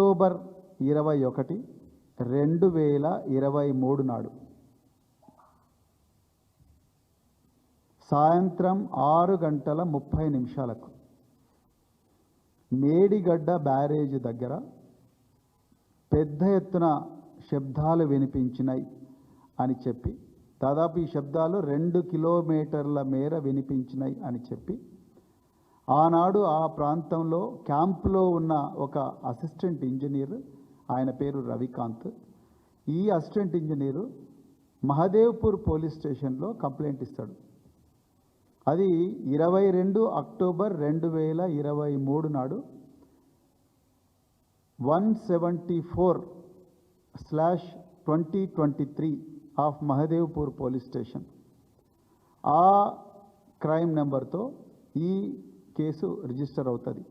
October ఇరవై ఒకటి రెండు వేల ఇరవై మూడు నాడు. సాయంత్రం ఆరు గంటల ముప్పై నిమిషాలకు మేడిగడ్డ బ్యారేజ్ దగ్గర పెద్ద ఎత్తున శబ్దాలు వినిపించినాయి అని చెప్పి దాదాపు ఈ శబ్దాలు రెండు కిలోమీటర్ల మేర వినిపించినాయి అని చెప్పి ఆనాడు ఆ ప్రాంతంలో క్యాంప్లో ఉన్న ఒక అసిస్టెంట్ ఇంజనీర్ ఆయన పేరు రవికాంత్. ఈ అసిస్టెంట్ ఇంజనీరు మహదేవ్పూర్ పోలీస్ స్టేషన్లో కంప్లైంట్ ఇస్తాడు. అది ఇరవై రెండు అక్టోబర్ రెండు వేల ఇరవై మూడు నాడు one seventy four slash twenty twenty three of Mahadevpur police station. ఆ క్రైమ్ నెంబర్తో ఈ కేసు రిజిస్టర్ అవుతుంది.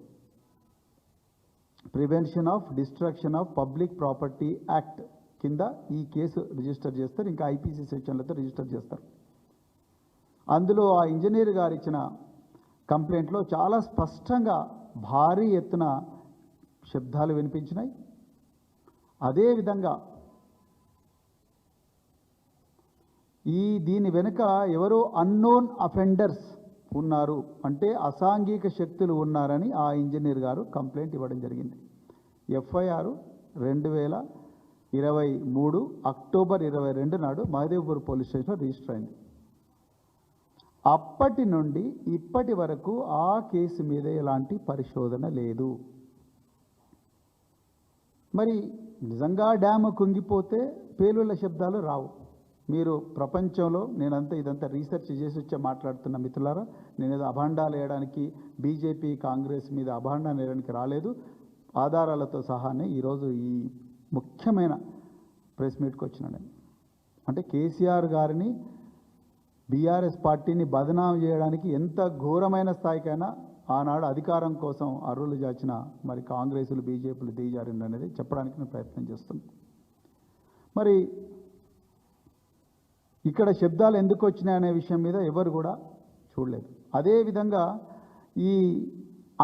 Prevention of destruction of public property act కింద ఈ కేసు రిజిస్టర్ చేస్తారు ఇంకా ఐపీసీ సెక్షన్లతో రిజిస్టర్ చేస్తారు. అందులో ఆ ఇంజనీర్ గారు ఇచ్చిన కంప్లైంట్లో చాలా స్పష్టంగా భారీ ఎత్తున శబ్దాలు వినిపించినాయి. అదేవిధంగా ఈ దీని వెనుక ఎవరో అన్నోన్ అఫెండర్స్ ఉన్నారు. అంటే అసాంఘిక శక్తులు ఉన్నారని ఆ ఇంజనీర్ గారు కంప్లైంట్ ఇవ్వడం జరిగింది. ఎఫ్ఐఆర్ రెండు వేల ఇరవై మూడు అక్టోబర్ ఇరవై రెండు నాడు మహదేవ్పూర్ పోలీస్ స్టేషన్లో రిజిస్టర్ అయింది. అప్పటి నుండి ఇప్పటి వరకు ఆ కేసు మీద ఎలాంటి పరిశోధన లేదు. మరి నిజంగా డ్యామ్ కుంగిపోతే పేలుళ్ళ శబ్దాలు రావు. మీరు ప్రపంచంలో నేనంతా ఇదంతా రీసెర్చ్ చేసి వచ్చే మాట్లాడుతున్న మిత్రులారా నేను ఏదో అభాండాలు వేయడానికి బీజేపీ కాంగ్రెస్ మీద అభాండాలు వేయడానికి రాలేదు. ఆధారాలతో సహానే ఈరోజు ఈ ముఖ్యమైన ప్రెస్ మీట్కి వచ్చిన నేను. అంటే కేసీఆర్ గారిని బీఆర్ఎస్ పార్టీని బదనాం చేయడానికి ఎంత ఘోరమైన స్థాయికైనా ఆనాడు అధికారం కోసం అర్రులు జాచిన మరి కాంగ్రెసులు బీజేపీలు దిగజారిండనేది చెప్పడానికి నేను ప్రయత్నం చేస్తున్నాను మరి ఇక్కడ శబ్దాలు ఎందుకు వచ్చినాయనే విషయం మీద ఎవరు కూడా చూడలేదు. అదేవిధంగా ఈ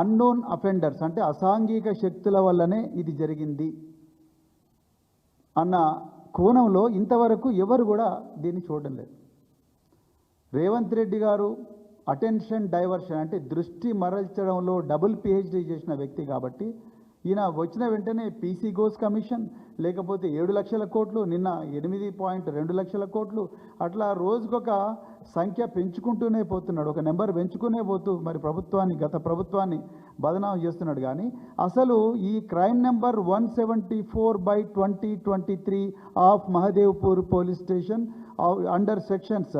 అన్నోన్ అఫెండర్స్ అంటే అసాంఘిక శక్తుల వల్లనే ఇది జరిగింది అన్న కోణంలో ఇంతవరకు ఎవరు కూడా దీన్ని చూడడం లేదు. రేవంత్ రెడ్డి గారు అటెన్షన్ డైవర్షన్ అంటే దృష్టి మరల్చడంలో డబుల్ పిహెచ్డి చేసిన వ్యక్తి కాబట్టి ఈయన వచ్చిన వెంటనే పీసీ గోస్ కమిషన్ లేకపోతే ఏడు లక్షల కోట్లు నిన్న ఎనిమిది పాయింట్ రెండు లక్షల కోట్లు అట్లా రోజుకొక సంఖ్య పెంచుకుంటూనే పోతున్నాడు. ఒక నెంబర్ పెంచుకునే పోతూ మరి ప్రభుత్వాన్ని గత ప్రభుత్వాన్ని బదనాం చేస్తున్నాడు. కానీ అసలు ఈ crime number one seventy four by twenty twenty three of Mahadevpur police station under sections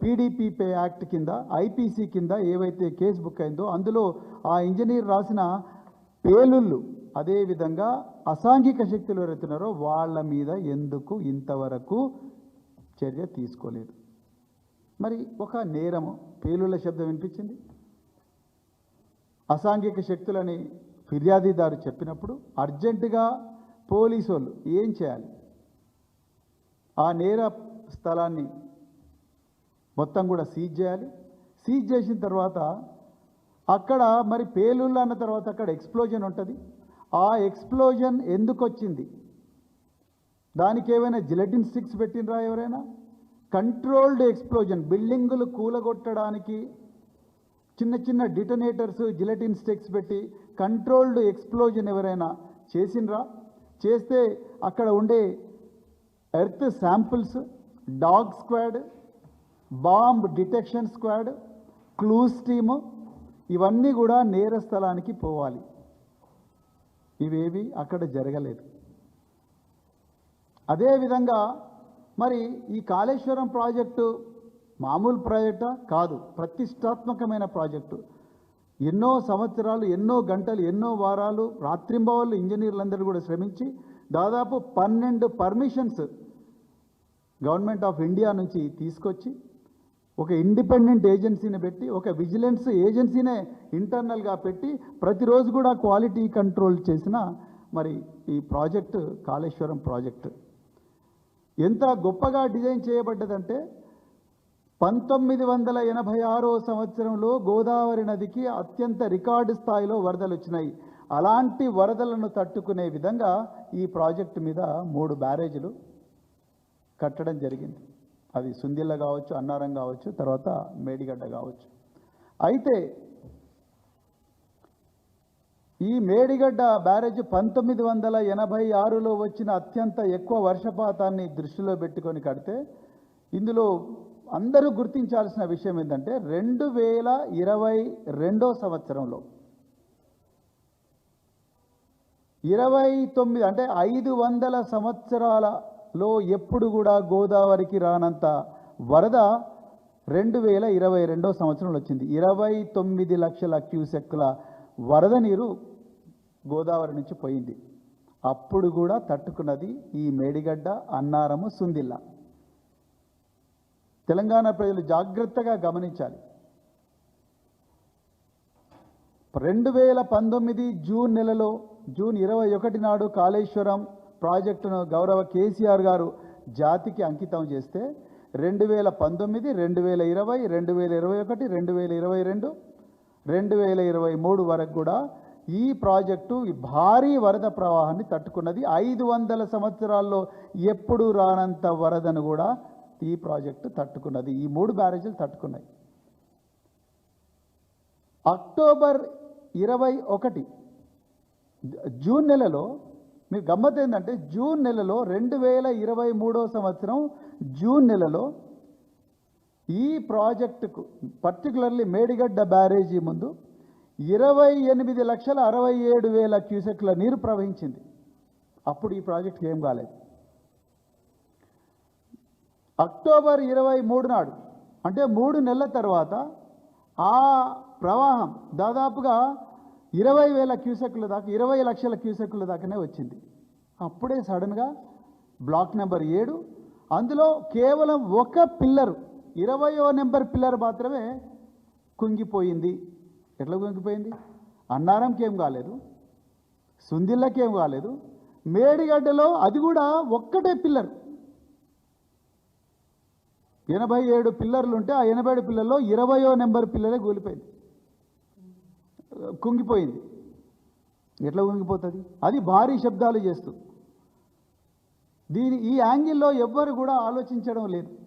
PDP act కింద ఐపీసీ కింద ఏవైతే కేసు బుక్ అయిందో అందులో ఆ ఇంజనీర్ రాసిన పేలుళ్ళు అదేవిధంగా అసాంఘిక శక్తులు ఎవరైతున్నారో వాళ్ళ మీద ఎందుకు ఇంతవరకు చర్య తీసుకోలేదు? మరి ఒక నేరము పేలుళ్ళ శబ్దం వినిపించింది. అసాంఘిక శక్తులని ఫిర్యాదీదారు చెప్పినప్పుడు అర్జెంటుగా పోలీసు వాళ్ళు ఏం చేయాలి? ఆ నేర స్థలాన్ని మొత్తం కూడా సీజ్ చేయాలి. సీజ్ చేసిన తర్వాత అక్కడ మరి పేలుళ్ళు అన్న తర్వాత అక్కడ ఎక్స్ప్లోజన్ ఉంటుంది. ఆ ఎక్స్ప్లోజన్ ఎందుకు వచ్చింది దానికి ఏమైనా జిలటిన్ స్టిక్స్ పెట్టినరా ఎవరైనా? కంట్రోల్డ్ ఎక్స్ప్లోజన్ బిల్డింగులు కూలగొట్టడానికి చిన్న చిన్న డిటనేటర్స్ జిలటిన్ స్టిక్స్ పెట్టి కంట్రోల్డ్ ఎక్స్ప్లోజన్ ఎవరైనా చేసినరా చేస్తే అక్కడ ఉండే earth samples dog squad bomb detection squad clues team ఇవన్నీ కూడా నేర స్థలానికి పోవాలి. ఇవేవి అక్కడ జరగలేదు. అదేవిధంగా మరి ఈ కాళేశ్వరం ప్రాజెక్టు మామూలు ప్రాజెక్టా? కాదు. ప్రతిష్టాత్మకమైన ప్రాజెక్టు. ఎన్నో సంవత్సరాలు ఎన్నో గంటలు ఎన్నో వారాలు రాత్రింబవళ్ళు ఇంజనీర్లందరూ కూడా శ్రమించి దాదాపు పన్నెండు పర్మిషన్స్ గవర్నమెంట్ ఆఫ్ ఇండియా నుంచి తీసుకొచ్చి ఒక ఇండిపెండెంట్ ఏజెన్సీని పెట్టి ఒక విజిలెన్స్ ఏజెన్సీనే ఇంటర్నల్గా పెట్టి ప్రతిరోజు కూడా క్వాలిటీ కంట్రోల్ చేసిన మరి ఈ ప్రాజెక్టు కాళేశ్వరం ప్రాజెక్టు. ఎంత గొప్పగా డిజైన్ చేయబడ్డదంటే పంతొమ్మిది వందల ఎనభై ఆరో సంవత్సరంలో గోదావరి నదికి అత్యంత రికార్డు స్థాయిలో వరదలు వచ్చినాయి. అలాంటి వరదలను తట్టుకునే విధంగా ఈ ప్రాజెక్టు మీద మూడు బ్యారేజీలు కట్టడం జరిగింది. అది సుందిల్ల కావచ్చు అన్నారం కావచ్చు తర్వాత మేడిగడ్డ కావచ్చు. అయితే ఈ మేడిగడ్డ బ్యారేజ్ పంతొమ్మిది వందల ఎనభై ఆరులో వచ్చిన అత్యంత ఎక్కువ వర్షపాతాన్ని దృష్టిలో పెట్టుకొని కడితే ఇందులో అందరూ గుర్తించాల్సిన విషయం ఏంటంటే రెండు వేల ఇరవై రెండో సంవత్సరంలో ఇరవై తొమ్మిది అంటే ఐదు వందల సంవత్సరాల లో ఎప్పుడు కూడా గోదావరికి రానంత వరద రెండు వేల ఇరవై రెండో సంవత్సరంలో వచ్చింది. ఇరవై తొమ్మిది లక్షల క్యూసెక్కుల వరద నీరు గోదావరి నుంచి పోయింది. అప్పుడు కూడా తట్టుకున్నది ఈ మేడిగడ్డ అన్నారము సుందిల్ల. తెలంగాణ ప్రజలు జాగ్రత్తగా గమనించాలి. రెండు వేల పంతొమ్మిది జూన్ నెలలో జూన్ ఇరవై ఒకటి నాడు కాళేశ్వరం ప్రాజెక్టును గౌరవ కేసీఆర్ గారు జాతికి అంకితం చేస్తే రెండు వేల పంతొమ్మిది రెండు వేల ఇరవై రెండు వేల ఇరవై ఒకటి రెండు వేల ఇరవై రెండు రెండు వేల ఇరవై మూడు వరకు కూడా ఈ ప్రాజెక్టు భారీ వరద ప్రవాహాన్ని తట్టుకున్నది. ఐదు వందల సంవత్సరాల్లో ఎప్పుడు రానంత వరదను కూడా ఈ ప్రాజెక్టు తట్టుకున్నది. ఈ మూడు బ్యారేజీలు తట్టుకున్నాయి. అక్టోబర్ ఇరవై ఒకటి జూన్ నెలలో మీరు గమ్మత్ ఏంటంటే జూన్ నెలలో రెండు వేల ఇరవై మూడో సంవత్సరం జూన్ నెలలో ఈ ప్రాజెక్టుకు పర్టికులర్లీ మేడిగడ్డ బ్యారేజీ ముందు ఇరవై ఎనిమిది లక్షల అరవై ఏడు వేల క్యూసెక్ల నీరు ప్రవహించింది. అప్పుడు ఈ ప్రాజెక్టుకి ఏం కాలేదు. అక్టోబర్ ఇరవై మూడు నాడు అంటే మూడు నెలల తర్వాత ఆ ప్రవాహం దాదాపుగా ఇరవై వేల క్యూసెక్ల దాకా ఇరవై లక్షల క్యూసెక్ల దాకానే వచ్చింది. అప్పుడే సడన్గా బ్లాక్ నెంబర్ ఏడు. అందులో కేవలం ఒక పిల్లర్ ఇరవయో నెంబర్ పిల్లర్ మాత్రమే కుంగిపోయింది. ఎట్లా కుంగిపోయింది? అన్నారంకి ఏం కాలేదు. సుందిళ్ళకేం ఏం కాలేదు. మేడిగడ్డలో అది కూడా ఒక్కటే పిల్లర్. ఎనభై ఏడు పిల్లర్లు ఉంటే ఆ ఎనభై ఏడు పిల్లల్లో ఇరవయో నెంబర్ పిల్లరే కూలిపోయింది. కుంగిపోయింది. ఎట్లా కుంగిపోతుంది? అది భారీ శబ్దాలు చేస్తూ. దీని ఈ యాంగిల్లో ఎవ్వరు కూడా ఆలోచించడం లేదు.